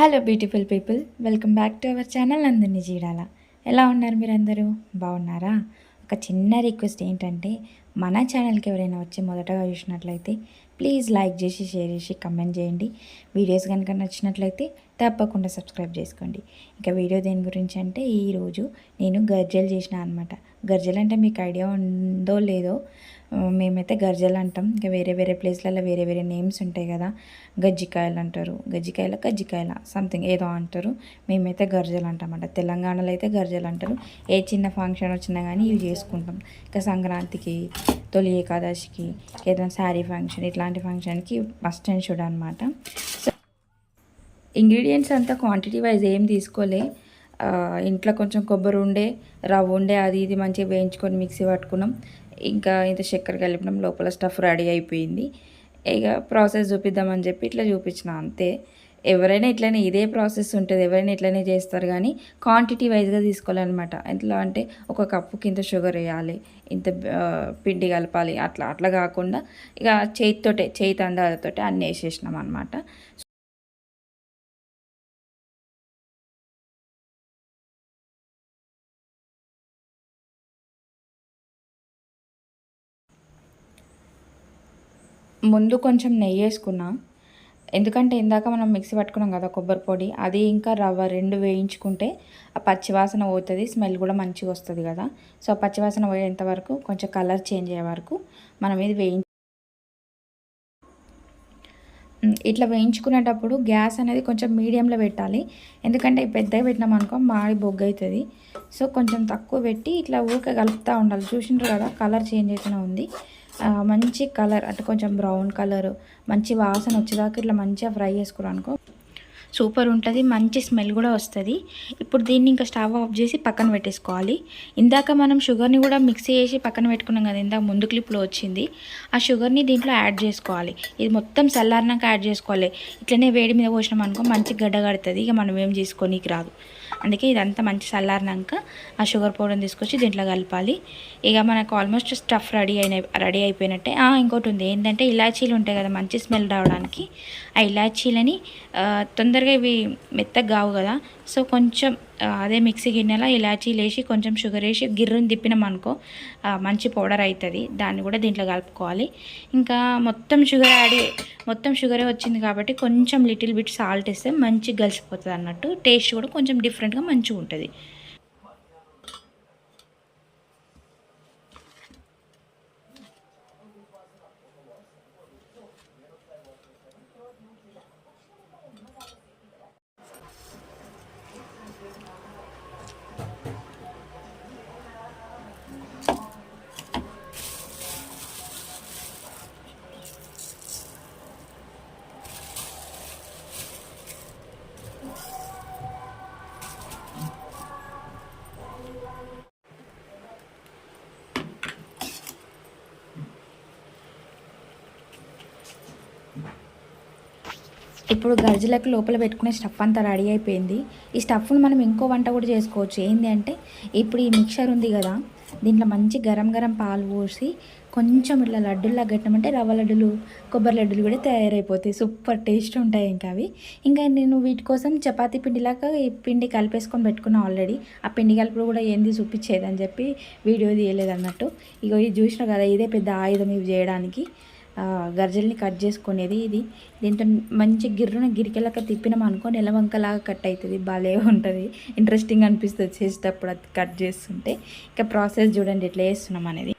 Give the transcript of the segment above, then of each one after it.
Hello beautiful people welcome back to our channel అందరినీ జీడాల ఎలా ఉన్నారు మీరందరూ? బాగున్నారా? ఒక చిన్న రిక్వెస్ట్ ఏంటంటే మన ఛానల్కి ఎవరైనా వచ్చి మొదటగా చూసినట్లయితే ప్లీజ్ లైక్ చేసి షేర్ చేసి కమెంట్ చేయండి. వీడియోస్ కనుక నచ్చినట్లయితే తప్పకుండా సబ్స్క్రైబ్ చేసుకోండి. ఇంకా వీడియో దేని గురించి అంటే ఈరోజు నేను గర్జలు చేసిన అనమాట గర్జలు అంటే మీకు ఐడియా ఉందో లేదో మేమైతే గర్జలు అంటాం. ఇంకా వేరే వేరే ప్లేస్లలో వేరే వేరే నేమ్స్ ఉంటాయి కదా. గజ్జికాయలు అంటారు. గజ్జికాయల కజ్జికాయల సంథింగ్ ఏదో అంటారు. మేమైతే గర్జలు అంటామంట. తెలంగాణలో అయితే గర్జలు అంటారు. ఏ చిన్న ఫంక్షన్ వచ్చినా కానీ ఇవి చేసుకుంటాం. ఇంకా సంక్రాంతికి తొలి ఏకాదశికి ఏదైనా శారీ ఫంక్షన్ ఇట్లాంటి ఫంక్షన్కి మస్ట్ అండ్ షుడ్ అనమాట సో ఇంగ్రీడియంట్స్ అంతా క్వాంటిటీ వైజ్ ఏం తీసుకోలే. ఇంట్లో కొంచెం కొబ్బరి ఉండే రవ్వ ఉండే అది ఇది మంచిగా వేయించుకొని మిక్సీ పట్టుకున్నాం. ఇంకా ఇంత చక్కెర కలిపడం లోపల స్టఫ్ రెడీ అయిపోయింది. ఇక ప్రాసెస్ చూపిద్దామని చెప్పి ఇట్లా చూపించిన అంతే. ఎవరైనా ఇట్లనే ఇదే ప్రాసెస్ ఉంటుంది ఎవరైనా ఇట్లనే చేస్తారు కానీ క్వాంటిటీ వైజ్గా తీసుకోవాలన్నమాట. ఎట్లా అంటే ఒక కప్పుకి ఇంత షుగర్ వేయాలి ఇంత పిండి కలపాలి అట్లా అట్లా కాకుండా ఇక చేతితోటే చేతి అందాలతోటే అన్నీ వేసేసినాం అనమాట ముందు కొంచెం నెయ్యి వేసుకున్నా. ఎందుకంటే ఇందాక మనం మిక్సీ పట్టుకున్నాం కదా కొబ్బరి పొడి అది ఇంకా రవ్వ రెండు వేయించుకుంటే ఆ పచ్చివాసన పోతుంది స్మెల్ కూడా మంచిగా వస్తుంది కదా. సో ఆ పచ్చివాసన పోయేంత వరకు కొంచెం కలర్ చేంజ్ అయ్యే వరకు మనం ఇది వేయించ ఇట్లా వేయించుకునేటప్పుడు గ్యాస్ అనేది కొంచెం మీడియంలో పెట్టాలి. ఎందుకంటే పెద్దగా పెట్టినాం అనుకో మాడి బొగ్గు అవుతుంది సో కొంచెం తక్కువ పెట్టి ఇట్లా ఊరికే కలుపుతూ ఉండాలి. చూసిండ్రు కదా కలర్ చేంజ్ అవుతూనే ఉంది. మంచి కలర్ అంటే కొంచెం బ్రౌన్ కలర్ మంచి వాసన వచ్చేదాకా ఇట్లా మంచిగా ఫ్రై చేసుకున్నాను అనుకో. సూపర్ ఉంటుంది మంచి స్మెల్ కూడా వస్తుంది. ఇప్పుడు దీన్ని ఇంకా స్టవ్ ఆఫ్ చేసి పక్కన పెట్టేసుకోవాలి. ఇందాక మనం షుగర్ని కూడా మిక్సీ చేసి పక్కన పెట్టుకున్నాం కదా ఇందాక ముందు క్లిప్లో వచ్చింది. ఆ షుగర్ని దీంట్లో యాడ్ చేసుకోవాలి. ఇది మొత్తం చల్లారినాక యాడ్ చేసుకోవాలి. ఇట్లనే వేడి మీద పోసినాం అనుకో మంచి గడ్డ కడుతుంది ఇక మనం ఏం చేసుకోనీకి రాదు. అందుకే ఇదంతా మంచి చల్లారినాక ఆ షుగర్ పౌడర్ని తీసుకొచ్చి దీంట్లో కలపాలి. ఇక మనకు ఆల్మోస్ట్ స్టఫ్ రెడీ అయిన రెడీ అయిపోయినట్టే. ఇంకోటి ఉంది ఏంటంటే ఇలాచీలు ఉంటాయి కదా మంచి స్మెల్ రావడానికి. ఆ ఇలాచీలని తొందరగా ఇవి మెత్తగా కావు కదా. సో కొంచెం అదే మిక్సీ గిన్నెలో ఇలాచీలు వేసి కొంచెం షుగర్ వేసి గిర్రుని తిప్పినాం అనుకో మంచి పౌడర్ అవుతుంది దాన్ని కూడా దీంట్లో కలుపుకోవాలి. ఇంకా మొత్తం షుగర్ యాడ్ మొత్తం షుగరే వచ్చింది కాబట్టి కొంచెం లిటిల్ బిట్ సాల్ట్ వేస్తే మంచిగా కలిసిపోతుంది అన్నట్టు టేస్ట్ కూడా కొంచెం డిఫరెంట్గా మంచిగా ఉంటుంది ఇప్పుడు గర్జలకు లోపల పెట్టుకునే స్టఫ్ అంతా రెడీ అయిపోయింది. ఈ స్టఫ్ను మనం ఇంకో వంట కూడా చేసుకోవచ్చు. ఏంటి అంటే ఇప్పుడు ఈ మిక్చర్ ఉంది కదా దీంట్లో మంచి గరం గరం పాలు పోసి కొంచెం ఇట్లా లడ్డుల్లా కట్టినామంటే రవ్వ లడ్డులు కొబ్బరి లడ్డులు కూడా తయారైపోతాయి. సూపర్ టేస్ట్ ఉంటాయి ఇంకా అవి. ఇంకా నేను వీటి కోసం చపాతి పిండిలాగా ఈ పిండి కలిపేసుకొని పెట్టుకున్నా ఆల్రెడీ. ఆ పిండి కలుపుడు కూడా ఏంది చూపించేదని చెప్పి వీడియో తీయలేదు అన్నట్టు. ఇగో ఇది చూసిన కదా ఇదే పెద్ద ఆయుధం ఇవి చేయడానికి. గర్జల్ని కట్ చేసుకునేది ఇది. దీంతో మంచి గిర్రున గిరికెలక తిప్పినాం అనుకో నెలవంకలాగా కట్ అవుతుంది భలే ఉంటుంది. ఇంట్రెస్టింగ్ అనిపిస్తుంది. చేసేటప్పుడు అది కట్ చేస్తుంటే. ఇంకా ప్రాసెస్ చూడండి ఎట్లా చేస్తున్నాం అనేది.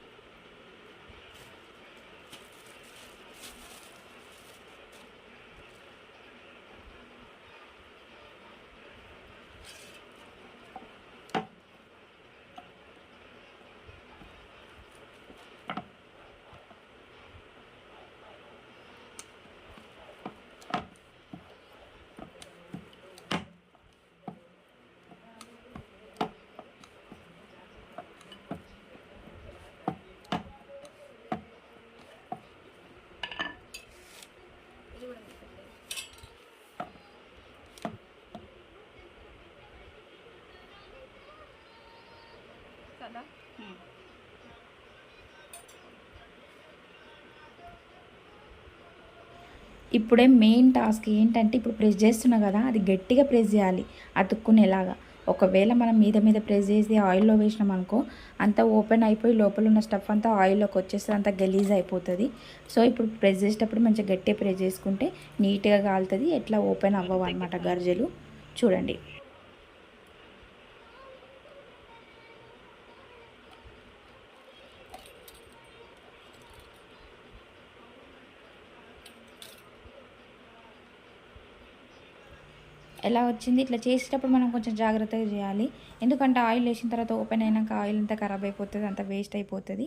ఇప్పుడే మెయిన్ టాస్క్ ఏంటంటే ఇప్పుడు ప్రెస్ చేస్తున్నా కదా అది గట్టిగా ప్రెస్ చేయాలి అతుక్కునేలాగా. ఒకవేళ మనం మీద మీద ప్రెస్ చేసి ఆయిల్లో వేసినాం అనుకో అంతా ఓపెన్ అయిపోయి లోపల ఉన్న స్టఫ్ అంతా ఆయిల్లోకి వచ్చేస్తే అంతా గలీజ్ అయిపోతుంది. సో ఇప్పుడు ప్రెస్ చేసేటప్పుడు మంచిగా గట్టిగా ప్రెస్ చేసుకుంటే నీట్గా కాలుతుంది ఎట్లా ఓపెన్ అవ్వవు అనమాట గర్జలు. చూడండి. ఎలా వచ్చింది? ఇట్లా చేసేటప్పుడు మనం కొంచెం జాగ్రత్తగా చేయాలి. ఎందుకంటే ఆయిల్ వేసిన తర్వాత ఓపెన్ అయినాక ఆయిల్ అంతా ఖరాబ్ అయిపోతుంది అంత వేస్ట్ అయిపోతుంది.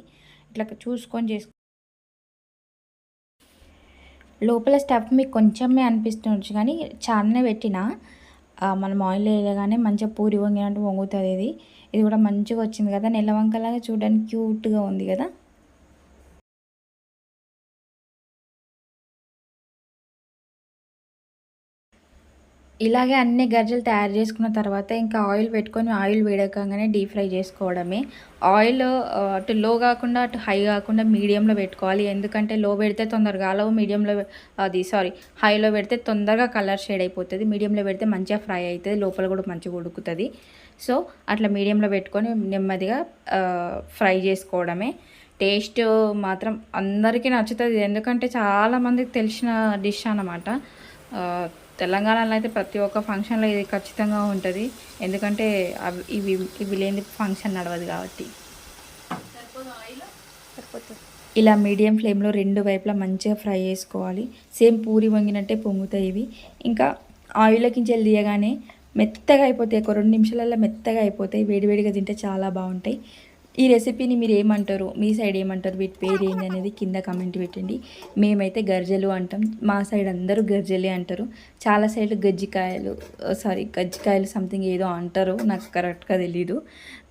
ఇట్లా చూసుకొని చేసుకో లోపల స్టఫ్ మీకు కొంచెమే అనిపిస్తుండొచ్చు కానీ చాలానే పెట్టిన మనం ఆయిల్ వేయగానే మంచిగా పూరి వంగినట్టు వంగుతుంది ఇది. ఇది కూడా మంచిగా వచ్చింది కదా నెల వంకలాగా చూడడానికి క్యూట్గా ఉంది కదా. ఇలాగే అన్ని గజ్జలు తయారు చేసుకున్న తర్వాత ఇంకా ఆయిల్ పెట్టుకొని ఆయిల్ వేడకంగానే డీప్ ఫ్రై చేసుకోవడమే. ఆయిల్ అటు లో కాకుండా అటు హై కాకుండా మీడియంలో పెట్టుకోవాలి. ఎందుకంటే లో పెడితే తొందరగా అలవు మీడియంలో అది సారీ హైలో పెడితే తొందరగా కలర్ షేడ్ అయిపోతుంది. మీడియంలో పెడితే మంచిగా ఫ్రై అవుతుంది లోపల కూడా మంచిగా ఉడుకుతుంది. సో అట్లా మీడియంలో పెట్టుకొని నెమ్మదిగా ఫ్రై చేసుకోవడమే. టేస్ట్ మాత్రం అందరికీ నచ్చుతుంది. ఎందుకంటే చాలామందికి తెలిసిన డిష్ అన్నమాట. తెలంగాణలో అయితే ప్రతి ఒక్క ఫంక్షన్లో ఇది ఖచ్చితంగా ఉంటుంది. ఎందుకంటే అవి ఇవి ఇవి లేని ఫంక్షన్ నడవదు కాబట్టి. ఇలా మీడియం ఫ్లేమ్లో రెండు వైపులా మంచిగా ఫ్రై చేసుకోవాలి. సేమ్ పూరి వంగినట్టే పొంగుతాయి ఇవి. ఇంకా ఆయిల్లోకి తీయగానే మెత్తగా అయిపోతాయి. ఒక రెండు నిమిషాలలో మెత్తగా అయిపోతాయి. వేడివేడిగా తింటే చాలా బాగుంటాయి. ఈ రెసిపీని మీరు ఏమంటారు? మీ సైడ్ ఏమంటారు? వీటి పేరు ఏంటి అనేది కింద కమెంట్ పెట్టండి. మేమైతే గర్జలు అంటాం. మా సైడ్ అందరూ గర్జలే అంటారు. చాలా సైడ్లు గజ్జికాయలు సారీ గజ్జికాయలు సంథింగ్ ఏదో అంటారు. నాకు కరెక్ట్గా తెలీదు.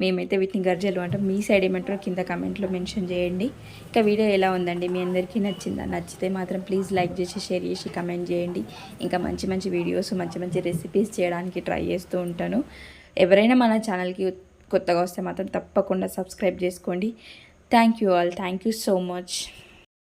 మేమైతే వీటిని గర్జలు అంటాం. మీ సైడ్ ఏమంటారో కింద కమెంట్లో మెన్షన్ చేయండి. ఇంకా వీడియో ఎలా ఉందండి? మీ అందరికీ నచ్చిందా? నచ్చితే మాత్రం ప్లీజ్ లైక్ చేసి షేర్ చేసి కమెంట్ చేయండి. ఇంకా మంచి మంచి వీడియోస్ మంచి మంచి రెసిపీస్ చేయడానికి ట్రై చేస్తూ ఉంటాను. ఎవరైనా మన ఛానల్కి కొత్తగా వస్తే మాత్రం తప్పకుండా సబ్స్క్రైబ్ చేసుకోండి. Thank you all thank you so much